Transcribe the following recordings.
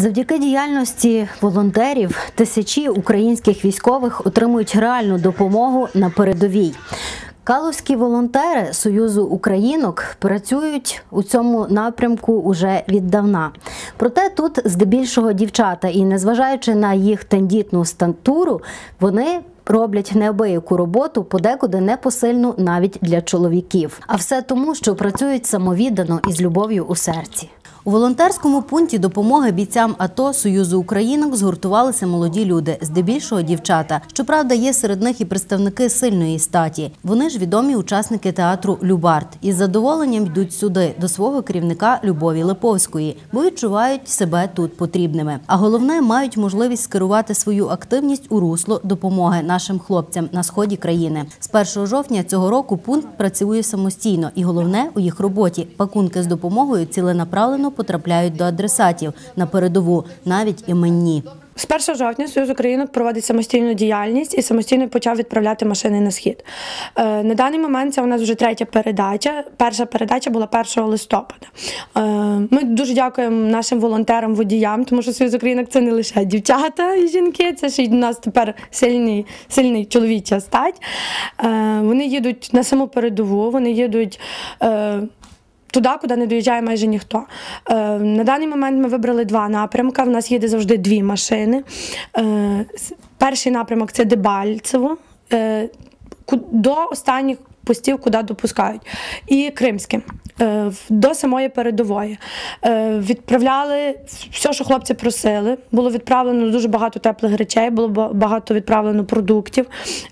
Завдяки діяльності волонтерів тисячі українських військових отримують реальну допомогу на передовій. Калузькі волонтери Союзу Українок працюють у цьому напрямку уже віддавна. Проте тут здебільшого дівчата, і незважаючи на їх тендітну статуру, вони роблять неабияку роботу, подекуди непосильну навіть для чоловіків. А все тому, що працюють самовіддано і з любов'ю у серці. У волонтерському пункті допомоги бійцям АТО Союзу Українок згуртувалися молоді люди, здебільшого дівчата. Щоправда, є серед них і представники сильної статі. Вони ж відомі учасники театру Любарт із задоволенням йдуть сюди до свого керівника Любові Липовської, бо відчувають себе тут потрібними. А головне, мають можливість скерувати свою активність у русло допомоги нашим хлопцям на сході країни. З 1 жовтня цього року пункт працює самостійно, і головне у їх роботі пакунки з допомогою ціленаправлено потрапляють до адресатів на передову, навіть іменні. З 1 жовтня Союз Українок проводить самостійну діяльність і самостійно почав відправляти машини на схід. Е, на даний момент це у нас вже третя передача. Перша передача була 1 листопада. Е, ми дуже дякуємо нашим волонтерам, водіям, тому що Союз Українок це не лише дівчата і жінки, це ще й у нас тепер сильний, сильний чоловіча стать. Е, вони їдуть на саму передову, вони їдуть. Туди, куди не доїжджає майже ніхто. Е, на даний момент ми вибрали два напрямки. В нас їде завжди дві машини. Е, перший напрямок це Дебальцево. Е, до останніх постів, куди допускають. І Кримське в- до самої передової. Е, Відправляли все, що хлопці просили. Було відправлено дуже багато теплих речей, було багато відправлено продуктів,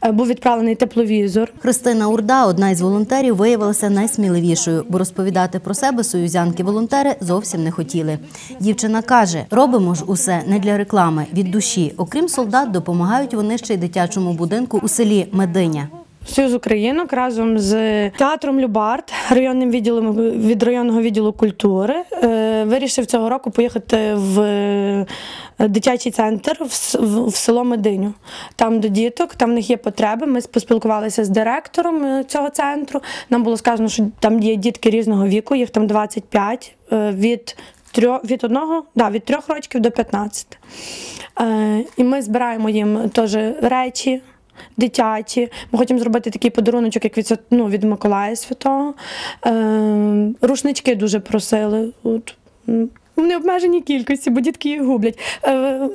е, був відправлений тепловізор. Христина Урда, одна із волонтерів, виявилася найсміливішою, бо розповідати про себе союзянки-волонтери зовсім не хотіли. Дівчина каже: робимо ж усе не для реклами, від душі. Окрім солдат, допомагають вони ще й дитячому будинку у селі Мединя. Союз Українок разом з театром Любарт, районним відділом від районного відділу культури, е, вирішив цього року поїхати в е, дитячий центр в, село Мединю. Там до діток, там в них є потреби. Ми поспілкувалися з директором е, цього центру. Нам було сказано, що там є дітки різного віку, їх там 25, е, від трьох від одного, да, від трьох років до 15. Е, і ми збираємо їм теж речі дитячі. Ми хочемо зробити такий подаруночок, як від, ну, від Миколая Святого. Е, рушнички дуже просили. От. В необмеженій кількості, бо дітки їх гублять. Е,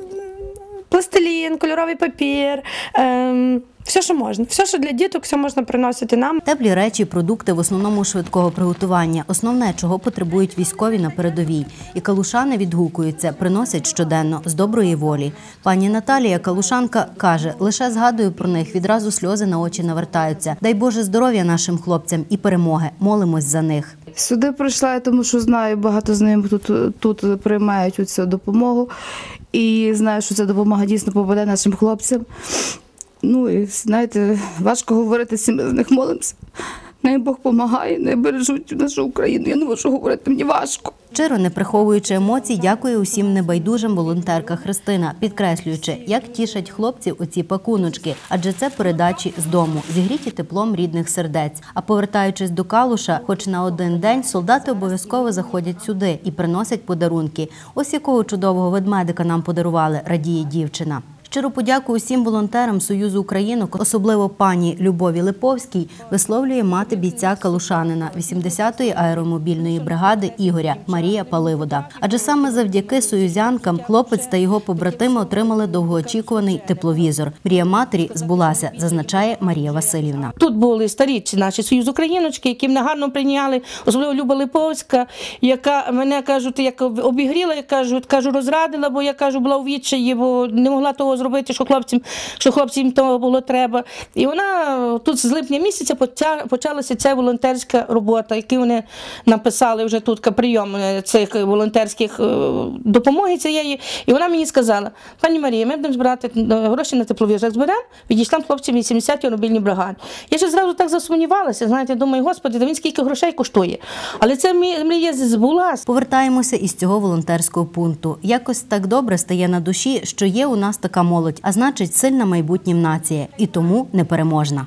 пластилін, кольоровий папір. Е, все, що можна. Все, що для діток, все можна приносити нам. Теплі речі, продукти в основному швидкого приготування. Основне, чого потребують військові на передовій. І калушани відгукуються, приносять щоденно з доброї волі. Пані Наталія Калушанка каже: лише згадую про них, відразу сльози на очі навертаються. Дай Боже здоров'я нашим хлопцям і перемоги. Молимось за них. Сюди прийшла, я тому що знаю, багато з ними тут, тут приймають цю допомогу. І знаю, що ця допомога дійсно попаде нашим хлопцям. Ну і знаєте, важко говорити, всі ми з них молимося. Най Бог допомагає, не бережуть нашу Україну. Я не можу говорити, мені важко. Щиро не приховуючи емоцій, дякує усім небайдужим волонтерка Христина, підкреслюючи, як тішать хлопців оці пакуночки, адже це передачі з дому, зігріті теплом рідних сердець. А повертаючись до Калуша, хоч на один день, солдати обов'язково заходять сюди і приносять подарунки. Ось якого чудового ведмедика нам подарували, радіє дівчина. Щиро подяку усім волонтерам Союзу Українок, особливо пані Любові Липовській, висловлює мати бійця Калушанина 80-ї аеромобільної бригади Ігоря Марія Паливода. Адже саме завдяки союзянкам хлопець та його побратими отримали довгоочікуваний тепловізор. Мрія матері збулася, зазначає Марія Васильівна. Тут були старічі наші союз україночки, які мене гарно прийняли, особливо Люба Липовська, яка мене кажуть, як обігріла, я кажу, кажу, розрадила, бо я кажу, була у відчаї, бо не могла того зробити, що хлопцям, що хлопцям того було треба. І вона тут з липня місяця поча- почалася ця волонтерська робота, яку вони написали вже тут прийом е, цих волонтерських е, допомоги цієї. І вона мені сказала: пані Марія, ми будемо збирати е, гроші на тепловізор. Як зберемо, відійшлям хлопцям 80-ті мобільні бригади. Я ж зразу так засумнівалася. Знаєте, думаю, господи, да він скільки грошей коштує. Але це мрія збулася. Повертаємося із цього волонтерського пункту. Якось так добре стає на душі, що є у нас така молодь, а значить, сильна майбутнім нація і тому непереможна.